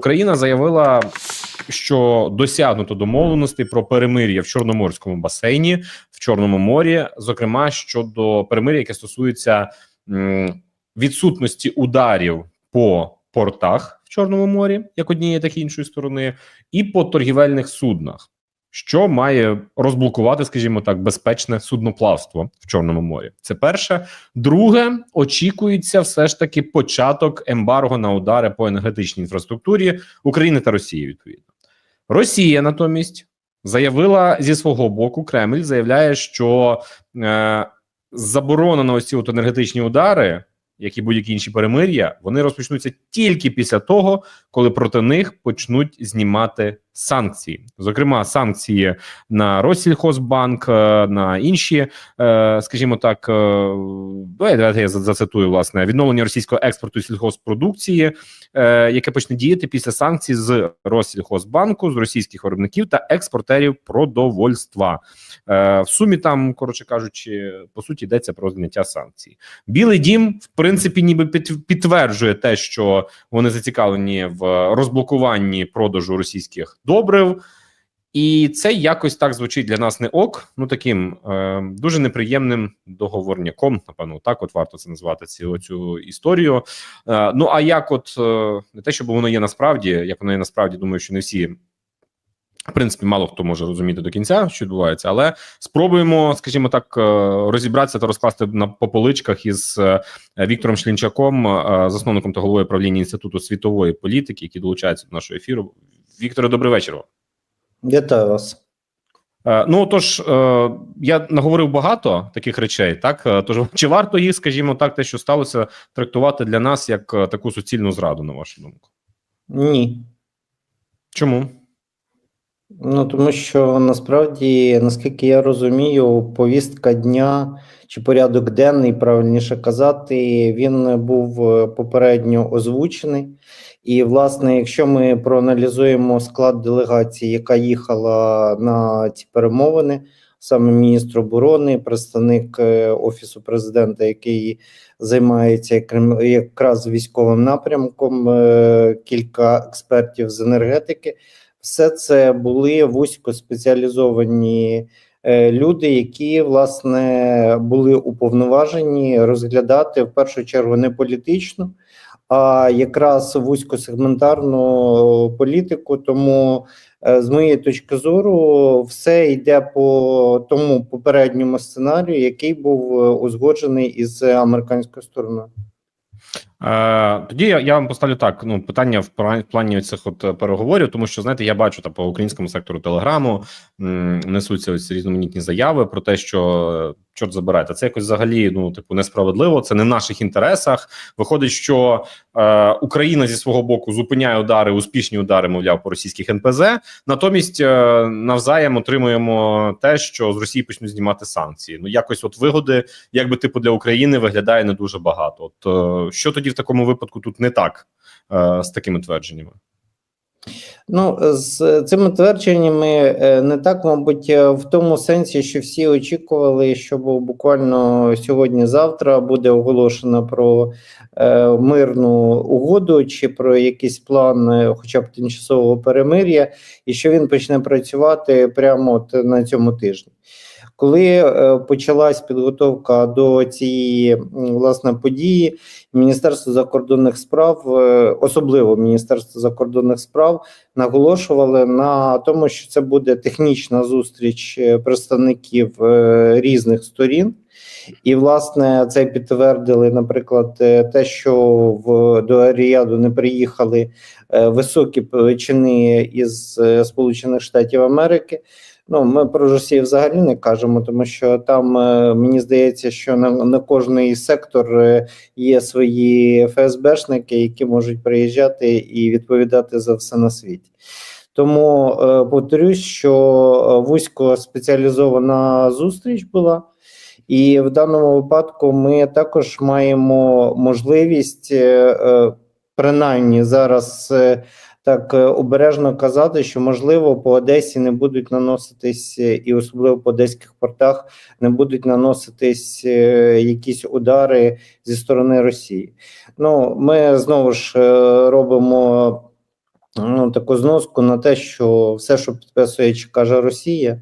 Україна заявила, що досягнуто домовленості про перемир'я в Чорноморському басейні в Чорному морі, зокрема щодо перемир'я, яке стосується відсутності ударів по портах в Чорному морі, як однієї, так і іншої сторони, і по торгівельних суднах, що має розблокувати, скажімо так, безпечне судноплавство в Чорному морі. Це перше. Друге, очікується все ж таки початок ембарго на удари по енергетичній інфраструктурі України та Росії. Відповідно, Росія натомість заявила зі свого боку, Кремль заявляє, що е, заборона на ось ці от енергетичні удари, як і будь-які інші перемир'я, вони розпочнуться тільки після того, коли проти них почнуть знімати санкції, зокрема санкції на Россільхозбанк, е, на інші, е, скажімо так, е, давайте я зацитую власне відновлення російського експорту сільгоспродукції, е, яке почне діяти після санкцій з Россільхозбанку, з російських виробників та експортерів продовольства. В сумі там, коротше кажучи, по суті йдеться про зняття санкцій. Білий дім, в принципі, ніби під, підтверджує те, що вони зацікавлені в розблокуванні продажу російських добрив. І це якось так звучить для нас не ок. Ну таким е, дуже неприємним договорняком. Напевно, так от варто це назвати цю, цю історію. Е, ну а як, от е, не те, щоб воно є насправді, як воно є насправді, думаю, що не всі. В принципі, мало хто може розуміти до кінця, що відбувається, але спробуємо, скажімо так, е, розібратися та розкласти на по поличках із е, Віктором Шлінчаком, е, засновником та головою правління інституту світової політики, який долучається до нашого ефіру. Вікторе, добрий вечір. вам. Вітаю вас. Е, Ну тож е, я наговорив багато таких речей. Так Е, тож чи варто їх, скажімо так, те, що сталося, трактувати для нас як таку суцільну зраду, на вашу думку? Ні. Чому? Ну тому що насправді, наскільки я розумію, повістка дня чи порядок денний, правильніше казати, він був е, попередньо озвучений. І, власне, якщо ми проаналізуємо склад делегації, яка їхала на ці перемовини, саме міністр оборони, представник е, офісу президента, який займається якраз військовим напрямком, е, кілька експертів з енергетики. Все це були вузько спеціалізовані е, люди, які власне були уповноважені розглядати в першу чергу не політичну, а якраз вузькосегментарну політику. Тому, е, з моєї точки зору, все йде по тому попередньому сценарію, який був е, узгоджений із американською стороною. Е, тоді я, я вам поставлю так: ну питання в пла- плані цих от е, переговорів, тому що знаєте, я бачу та по українському сектору телеграму несуться ось різноманітні заяви про те, що чорт забирайте, це якось взагалі ну типу несправедливо. Це не в наших інтересах. Виходить, що е, Україна зі свого боку зупиняє удари, успішні удари, мовляв, по російських НПЗ. Натомість е, навзаєм отримуємо те, що з Росії почнуть знімати санкції. Ну якось, от вигоди, якби типу для України виглядає не дуже багато. От е, що тоді в такому випадку тут не так е, з такими твердженнями? Ну, з цими твердженнями е, не так, мабуть, е, в тому сенсі, що всі очікували, що буквально сьогодні-завтра буде оголошено про е, мирну угоду чи про якийсь план, хоча б тимчасового перемир'я, і що він почне працювати прямо от на цьому тижні. Коли е, почалась підготовка до цієї власне події, Міністерство закордонних справ, е, особливо Міністерство закордонних справ, наголошували на тому, що це буде технічна зустріч е, представників різних сторін. І, власне, це підтвердили, наприклад, те, що в до Ріаду не приїхали високі чини із Сполучених Штатів Америки. Ну, ми про Росію взагалі не кажемо, тому що там е, мені здається, що на, на кожний сектор е, є свої ФСБшники, які можуть приїжджати і відповідати за все на світі. Тому е, повторюсь, що вузько спеціалізована зустріч була, і в даному випадку ми також маємо можливість, принаймні зараз. Так е, обережно казати, що можливо по Одесі не будуть наноситись, е, і особливо по одеських портах не будуть наноситись е, якісь удари зі сторони Росії. Ну, ми знову ж робимо ну, таку зноску на те, що все, що підписує чи каже Росія,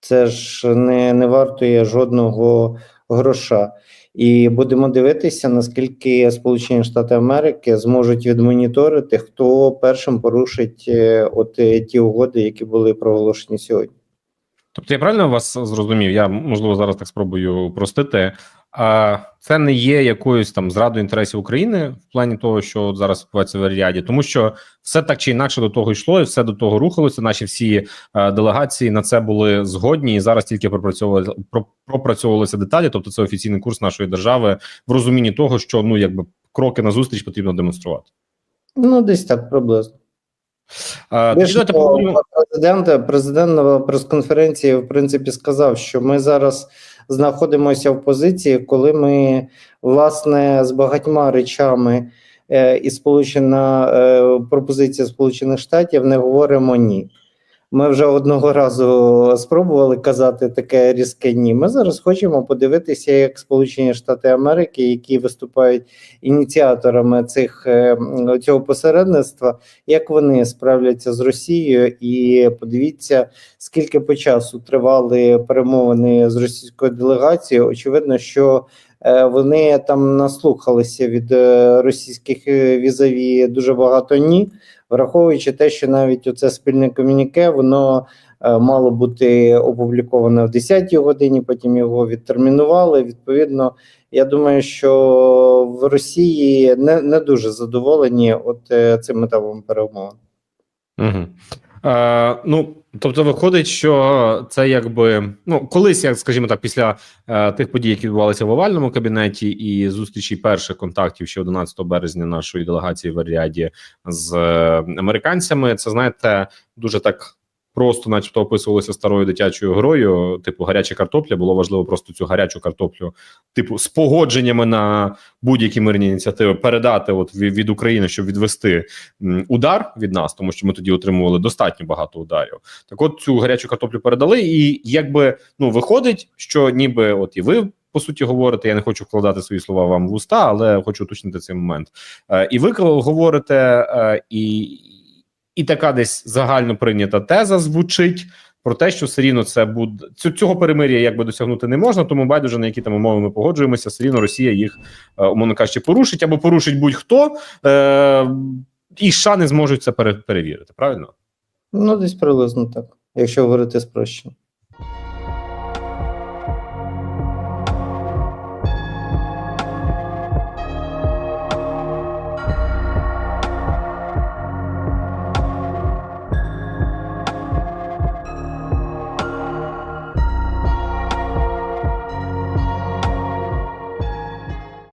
це ж не, не вартує жодного гроша. І будемо дивитися, наскільки Сполучені Штати Америки зможуть відмоніторити, хто першим порушить е, от е, ті угоди, які були проголошені сьогодні. Тобто я правильно вас зрозумів? Я можливо зараз так спробую простити. А це не є якоюсь там зрадою інтересів України в плані того, що от зараз відбувається в Ріаді, тому що все так чи інакше до того йшло, і все до того рухалося. Наші всі е, делегації на це були згодні, і зараз тільки пропрацьовували пропрацьовувалися деталі. Тобто, це офіційний курс нашої держави в розумінні того, що ну якби кроки на зустріч потрібно демонструвати. Ну, десь так приблизно. Е, Більше того, президент, президент на прес-конференції в принципі сказав, що ми зараз знаходимося в позиції, коли ми власне з багатьма речами е, і сполучена е, пропозиція Сполучених Штатів не говоримо ні. Ми вже одного разу спробували казати таке різке ні. Ми зараз хочемо подивитися, як Сполучені Штати Америки, які виступають ініціаторами цих е, цього посередництва, як вони справляться з Росією, і подивіться, скільки по часу тривали перемовини з російською делегацією. Очевидно, що е, вони там наслухалися від е, російських візаві дуже багато ні, враховуючи те, що навіть оце спільне комюніке, воно е, мало бути опубліковане в 10-й годині, потім його відтермінували. Відповідно, я думаю, що в Росії не, не дуже задоволені от е, цим етапом перемовин. Угу. Е, ну, тобто, виходить, що це якби ну колись, як скажімо так, після е, тих подій, які відбувалися в овальному кабінеті, і зустрічі перших контактів ще 11 березня нашої делегації в Аріаді з е, американцями, це знаєте, дуже так. Просто, начебто, описувалося старою дитячою грою, типу гаряча картопля. Було важливо просто цю гарячу картоплю, типу, з погодженнями на будь-які мирні ініціативи передати от від України, щоб відвести удар від нас, тому що ми тоді отримували достатньо багато ударів. Так, от цю гарячу картоплю передали, і якби ну виходить, що ніби от і ви. По суті, говорите, я не хочу вкладати свої слова вам в уста, але хочу уточнити цей момент. Е, і ви говорите, е, і, і така десь загально прийнята теза звучить про те, що все рівно це буде цього перемир'я якби досягнути не можна, тому байдуже на які там умови ми погоджуємося, все рівно Росія їх, е, умовно кажучи, порушить або порушить будь-хто, е, і США не зможуть це пере- перевірити. Правильно? Ну, десь приблизно так, якщо говорити спрощено.